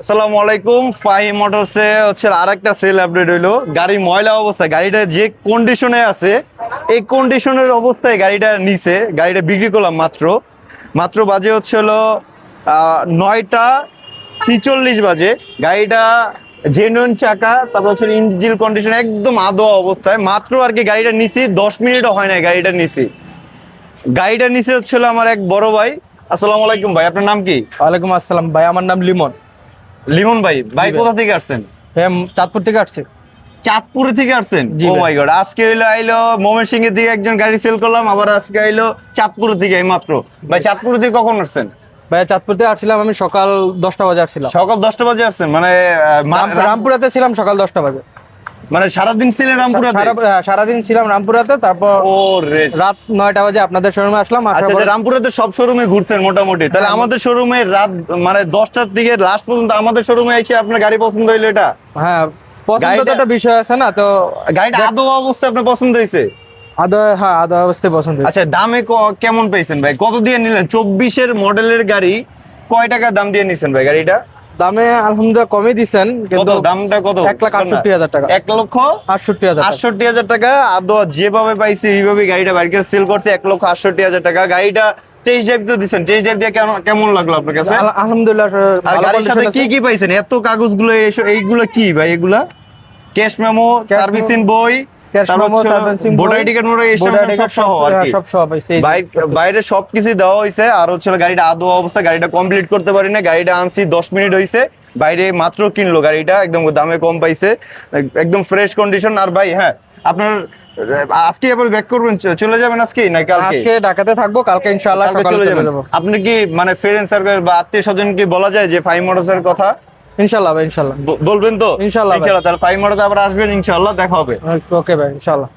আসসালামু আলাইকুম ফাই মোটরসে হচ্ছে আর একটা সেল আপডেট হইল। গাড়ি ময়লা অবস্থা গাড়িটা যে কন্ডিশনে আছে, এই কন্ডিশনের অবস্থায় গাড়িটা নিচে গাড়িটা বিক্রি করলাম মাত্র। মাত্র বাজে হচ্ছে হলো নয়টা ছিচল্লিশ বাজে। গাড়িটা জেনুইন চাকা, তারপর হচ্ছে ইঞ্জিন কন্ডিশন একদম আদোয়া অবস্থায়। মাত্র আর কি গাড়িটা নিছি, দশ মিনিটও হয় না গাড়িটা নিছি। গাড়িটা নিচে হচ্ছিল আমার এক বড় ভাই। আসসালামু আলাইকুম ভাই, আপনার নাম কি? ওয়ালাইকুম আসসালাম ভাই, আমার নাম লিমন। লিমন ভাই ভাই। কোথা থেকে আসছেন? হ্যাঁ চাঁদপুর থেকে আসছে। চাঁদপুর থেকে আসছেন? ও মাই গড আজকে হইল আইলো মোমেন সিং এর দিকে একজন গাড়ি সেল করলাম আবার আজকে আইলো চাঁদপুর থেকে এই মাত্র ভাই চাঁদপুর থেকে কখন আসছেন? ভাই চাঁদপুর থেকে আসছিলাম আমি সকাল দশটা বাজে আসছিলাম। সকাল দশটা বাজে আসছেন? মানে রামপুরাতে ছিলাম সকাল দশটা বাজে। মানে সারাদিন ছিলেন রামপুরাতে? হ্যাঁ, সারাদিন ছিলাম রামপুরাতে তারপর রাত নয়টা বাজে আপনাদের শোরুমে আসলাম আচ্ছা আচ্ছা, রামপুরাতে সব শোরুমে ঘুরছেন মোটামুটি। তাহলে হ্যাঁ, আমাদের শোরুমে রাত মানে দশটার দিকে লাস্ট পর্যন্ত আমাদের শোরুমে এসে আপনার গাড়ি পছন্দ হইল এটা? হ্যাঁ পছন্দ তো একটা বিষয় আছে না তো গাড়িটা আদৌ অবস্থা আপনার পছন্দ হয়েছে আদৌ হ্যাঁ আদৌ অবস্থায় পছন্দ আচ্ছা দামে কেমন পেয়েছেন ভাই? কত দিয়ে নিলেন? চব্বিশের মডেলের গাড়ি কয় টাকা দাম দিয়ে নিছেন ভাই গাড়িটা? দামে আলহামদুলিল্লাহ কমই দিচ্ছেন কত? কিন্তু দামটা কত? এক লাখ আটষট্টি হাজার টাকা। এক লক্ষ আটষট্টি হাজার টাকা। আটষট্টি হাজার টাকা। আদৌ যেভাবে পাইছে এইভাবে গাড়িটা বাইকে সেল করছে এক লক্ষ আটষট্টি হাজার টাকা। গাড়িটা টেস্ট ড্রাইভ তো দিচ্ছেন টেস্ট ড্রাইভ দিয়ে কেমন লাগল আপনার কাছে? আলহামদুলিল্লাহ আর গাড়ির সাথে কি কি পাইছেন? এত কাগজগুলো এইগুলো কি ভাই এগুলা? ক্যাশ মেমো সার্ভিসিং বই হ্যাঁ, কি। সব সহ পাইছে, এই যে। বাইরে বাইরে সবকিছু দেওয়া হয়েছে আর হচ্ছে গাড়িটা আদৌ অবস্থা গাড়িটা কমপ্লিট করতে পারি না গাড়িটা আনছি দশ মিনিট হয়েছে বাইরে মাত্র কিনলো গাড়িটা একদম দামে কম পাইছে একদম ফ্রেশ কন্ডিশন আর ভাই হ্যাঁ আপনার আজকে আবার ব্যাক করবেন চলে যাবেন আজকে? না কালকে? আজকে ঢাকাতে থাকব কালকে ইনশাআল্লাহ চলে যাবেন। আপনি কি মানে ফ্রেন্ড সার্কেল বা আত্মীয় স্বজন কি বলা যায় যে ফাইভ মোটরসের কথা? ইনশাআল্লাহ ভাই ইনশাআল্লাহ বলবেন তো? ইনশাআল্লাহ ভাই। ইনশাআল্লাহ তাহলে ফাইভ মোটরস আবার আসবেন ইনশাআল্লাহ দেখা হবে। ওকে ভাই ইনশাআল্লাহ